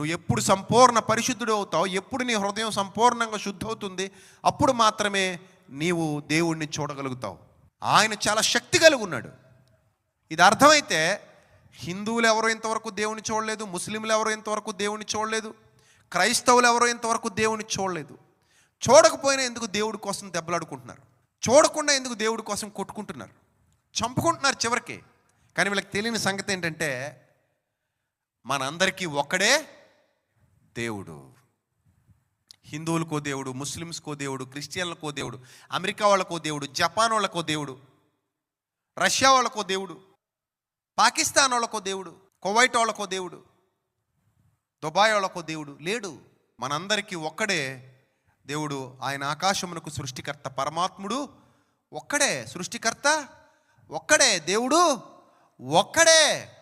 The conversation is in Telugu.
నువ్వు ఎప్పుడు సంపూర్ణ పరిశుద్ధుడు అవుతావు ఎప్పుడు నీ హృదయం సంపూర్ణంగా శుద్ధవుతుంది అప్పుడు మాత్రమే నీవు దేవుణ్ణి చూడగలుగుతావు. ఆయన చాలా శక్తి కలిగి ఉన్నాడు. ఇది అర్థమైతే హిందువులు ఎవరు ఇంతవరకు దేవుని చూడలేదు ముస్లింలు ఎవరు ఇంతవరకు దేవుని చూడలేదు క్రైస్తవులు ఎవరో ఇంతవరకు దేవుని చూడలేదు. చూడకపోయినా ఎందుకు దేవుడి కోసం దెబ్బలాడుకుంటున్నారు? చూడకుండా ఎందుకు దేవుడి కోసం కొట్టుకుంటున్నారు? చంపుకుంటున్నారు చివరికి. కానీ వీళ్ళకి తెలియని సంగతి ఏంటంటే మనందరికీ ఒక్కడే దేవుడు. హిందువులకో దేవుడు ముస్లిమ్స్కో దేవుడు క్రిస్టియన్లకో దేవుడు అమెరికా వాళ్ళకో దేవుడు జపాన్ వాళ్ళకో దేవుడు రష్యా వాళ్ళకో దేవుడు పాకిస్తాన్ వాళ్ళకో దేవుడు కువైట్ వాళ్ళకో దేవుడు దుబాయ్ వాళ్ళకో దేవుడు లేడు. మనందరికీ ఒక్కడే దేవుడు. ఆయన ఆకాశమునకు సృష్టికర్త పరమాత్ముడు ఒక్కడే. సృష్టికర్త ఒక్కడే. దేవుడు ఒక్కడే.